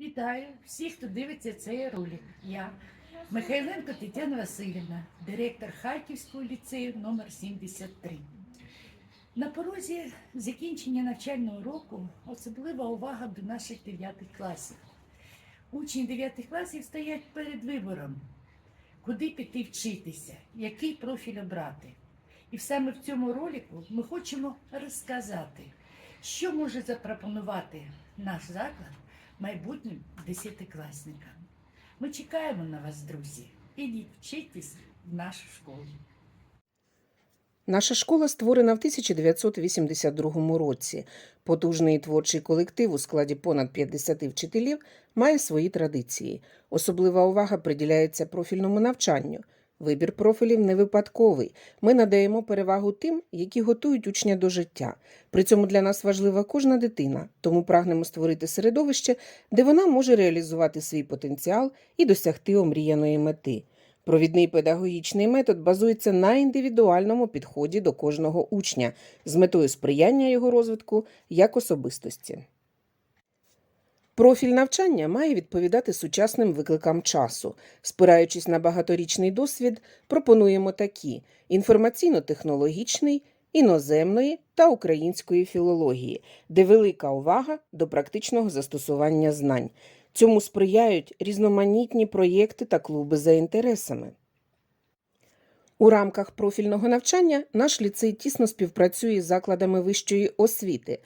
Вітаю всіх, хто дивиться цей ролик. Я Михайленко Тетяна Васильівна, директор Харківського ліцею номер 73. На порозі закінчення навчального року особлива увага до наших 9 класів. Учні 9 класів стоять перед вибором, куди піти вчитися, який профіль обрати. І саме в цьому ролику ми хочемо розказати, що може запропонувати наш заклад майбутнім десятикласникам. Ми чекаємо на вас, друзі. Ідіть вчитись в нашу школу. Наша школа створена в 1982 році. Потужний творчий колектив у складі понад 50 вчителів має свої традиції. Особлива увага приділяється профільному навчанню. Вибір профілів не випадковий. Ми надаємо перевагу тим, які готують учня до життя. При цьому для нас важлива кожна дитина, тому прагнемо створити середовище, де вона може реалізувати свій потенціал і досягти омріяної мети. Провідний педагогічний метод базується на індивідуальному підході до кожного учня з метою сприяння його розвитку як особистості. Профіль навчання має відповідати сучасним викликам часу. Спираючись на багаторічний досвід, пропонуємо такі: інформаційно-технологічний, іноземної та української філології, де велика увага до практичного застосування знань. Цьому сприяють різноманітні проєкти та клуби за інтересами. У рамках профільного навчання наш ліцей тісно співпрацює з закладами вищої освіти,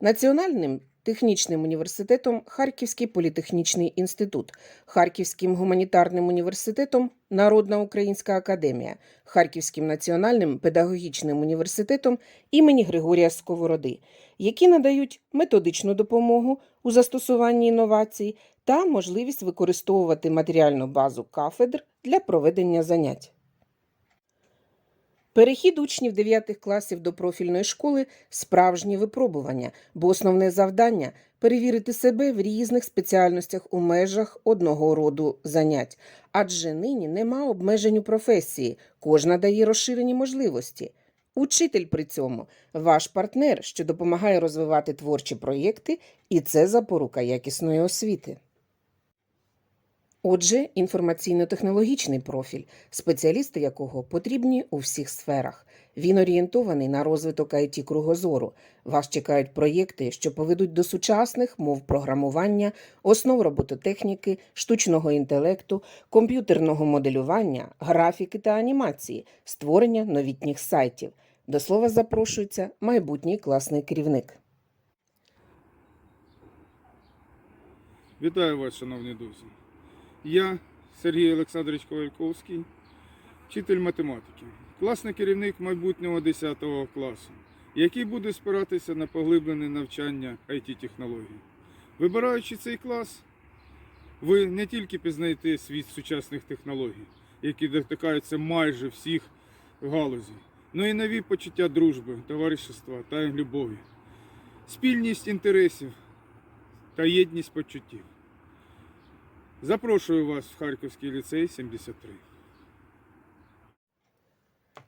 Національним технічним університетом Харківський політехнічний інститут, Харківським гуманітарним університетом Народна Українська академія, Харківським національним педагогічним університетом імені Григорія Сковороди, які надають методичну допомогу у застосуванні інновацій та можливість використовувати матеріальну базу кафедр для проведення занять. Перехід учнів 9 класів до профільної школи справжнє випробування, бо основне завдання перевірити себе в різних спеціальностях у межах одного роду занять. Адже нині нема обмежень у професії, кожна дає розширені можливості. Учитель при цьому ваш партнер, що допомагає розвивати творчі проєкти, і це запорука якісної освіти. Отже, інформаційно-технологічний профіль, спеціалісти якого потрібні у всіх сферах. Він орієнтований на розвиток it кругозору. Вас чекають проєкти, що поведуть до сучасних мов програмування, основ робототехніки, штучного інтелекту, комп'ютерного моделювання, графіки та анімації, створення новітніх сайтів. До слова запрошується майбутній класний керівник. Вітаю вас, шановні друзі. Я Сергій Олександрович Ковальковський, вчитель математики, класний керівник майбутнього 10 класу, який буде спиратися на поглиблене навчання it технологій. Вибираючи цей клас, ви не тільки пізнаєте світ сучасних технологій, які дотикаються майже всіх галузей, але й нові почуття дружби, товаришества та любові, спільність інтересів та єдність почуттів. Запрошую вас в Харківський ліцей 73.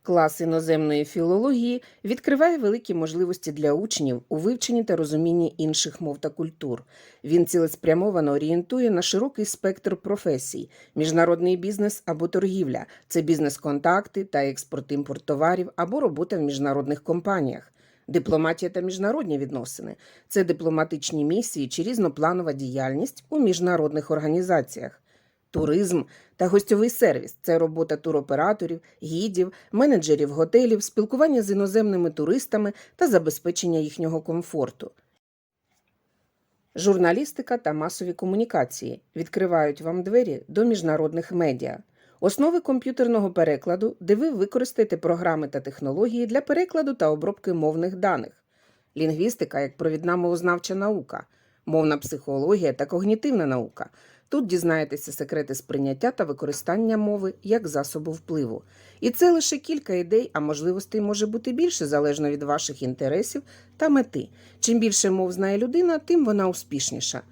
Клас іноземної філології відкриває великі можливості для учнів у вивченні та розумінні інших мов та культур. Він цілеспрямовано орієнтує на широкий спектр професій: міжнародний бізнес або торгівля, це бізнес-контакти та експорт-імпорт товарів або робота в міжнародних компаніях. Дипломатія та міжнародні відносини це дипломатичні місії чи різнопланова діяльність у міжнародних організаціях. Туризм та гостьовий сервіс це робота туроператорів, гідів, менеджерів готелів, спілкування з іноземними туристами та забезпечення їхнього комфорту. Журналістика та масові комунікації відкривають вам двері до міжнародних медіа. Основи комп'ютерного перекладу, де ви використаєте програми та технології для перекладу та обробки мовних даних, лінгвістика як провідна мовознавча наука, мовна психологія та когнітивна наука. Тут дізнаєтеся секрети сприйняття та використання мови як засобу впливу. І це лише кілька ідей, а можливостей може бути більше залежно від ваших інтересів та мети. Чим більше мов знає людина, тим вона успішніша.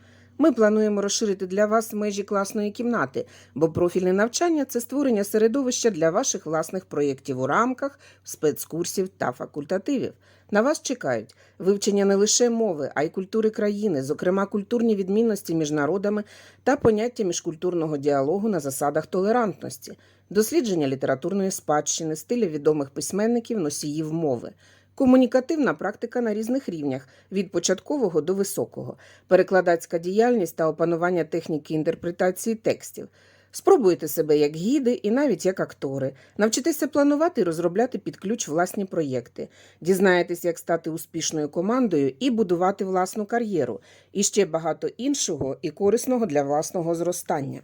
Ми плануємо розширити для вас межі класної кімнати, бо профільне навчання це створення середовища для ваших власних проєктів у рамках спецкурсів та факультативів. На вас чекають вивчення не лише мови, а й культури країни, зокрема культурні відмінності між народами та поняття міжкультурного діалогу на засадах толерантності, дослідження літературної спадщини, стилів відомих письменників, носіїв мови. Комунікативна практика на різних рівнях від початкового до високого, перекладацька діяльність та опанування техніки інтерпретації текстів. Спробуйте себе як гіди і навіть як актори, навчитеся планувати і розробляти під ключ власні проєкти, дізнаєтесь, як стати успішною командою і будувати власну кар'єру, і ще багато іншого і корисного для власного зростання.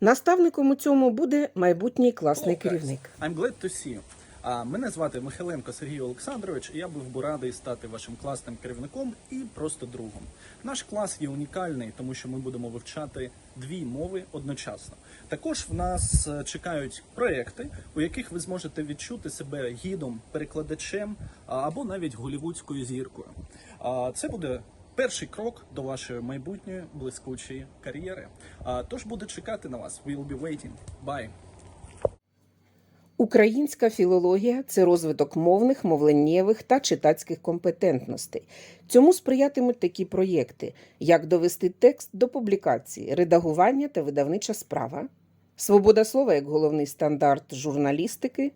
Наставником у цьому буде майбутній класний керівник. А, мене звати Михайленко Сергій Олександрович, і я був би радий стати вашим класним керівником і просто другом. Наш клас є унікальний, тому що ми будемо вивчати дві мови одночасно. Також в нас е, чекають проекти, у яких ви зможете відчути себе гідом, перекладачем або навіть голівудською зіркою. А, Це буде перший крок до вашої майбутньої блискучої кар'єри. Тож буде чекати на вас. We'll be waiting. Bye. Українська філологія це розвиток мовних, мовленнєвих та читацьких компетентностей. Цьому сприятимуть такі проєкти, як довести текст до публікації, редагування та видавнича справа, свобода слова як головний стандарт журналістики,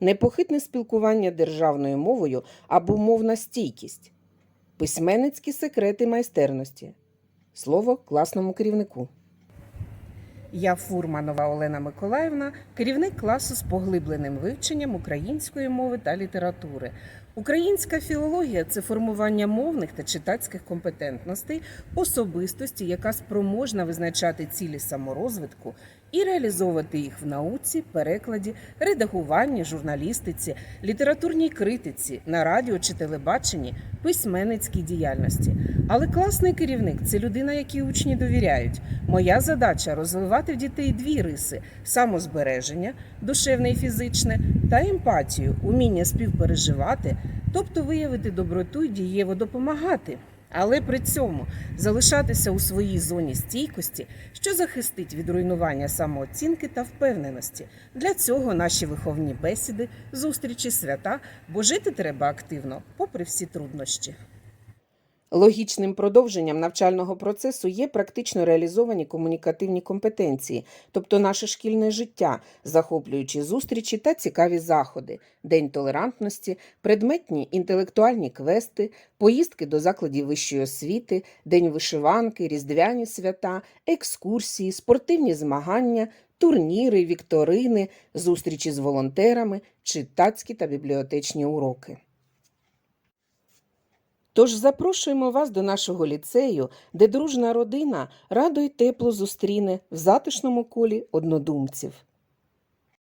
непохитне спілкування державною мовою або мовна стійкість, письменницькі секрети майстерності. Слово класному керівнику. Я Фурманова Олена Миколаївна, керівник класу з поглибленим вивченням української мови та літератури. Українська філологія це формування мовних та читацьких компетентностей, особистості, яка спроможна визначати цілі саморозвитку і реалізовувати їх в науці, перекладі, редагуванні, журналістиці, літературній критиці, на радіо чи телебаченні, письменницькій діяльності. Але класний керівник це людина, якій учні довіряють. Моя задача розвивати в дітей дві риси: самозбереження, душевне і фізичне, та емпатію, уміння співпереживати, тобто виявити доброту і дієво допомагати. Але при цьому залишатися у своїй зоні стійкості, що захистить від руйнування самооцінки та впевненості. Для цього наші виховні бесіди, зустрічі, свята, бо жити треба активно, попри всі труднощі. Логічним продовженням навчального процесу є практично реалізовані комунікативні компетенції, тобто наше шкільне життя, захоплюючі зустрічі та цікаві заходи, день толерантності, предметні інтелектуальні квести, поїздки до закладів вищої освіти, день вишиванки, різдвяні свята, екскурсії, спортивні змагання, турніри, вікторини, зустрічі з волонтерами, читацькі та бібліотечні уроки. Тож запрошуємо вас до нашого ліцею, де дружна родина радо й тепло зустріне в затишному колі однодумців.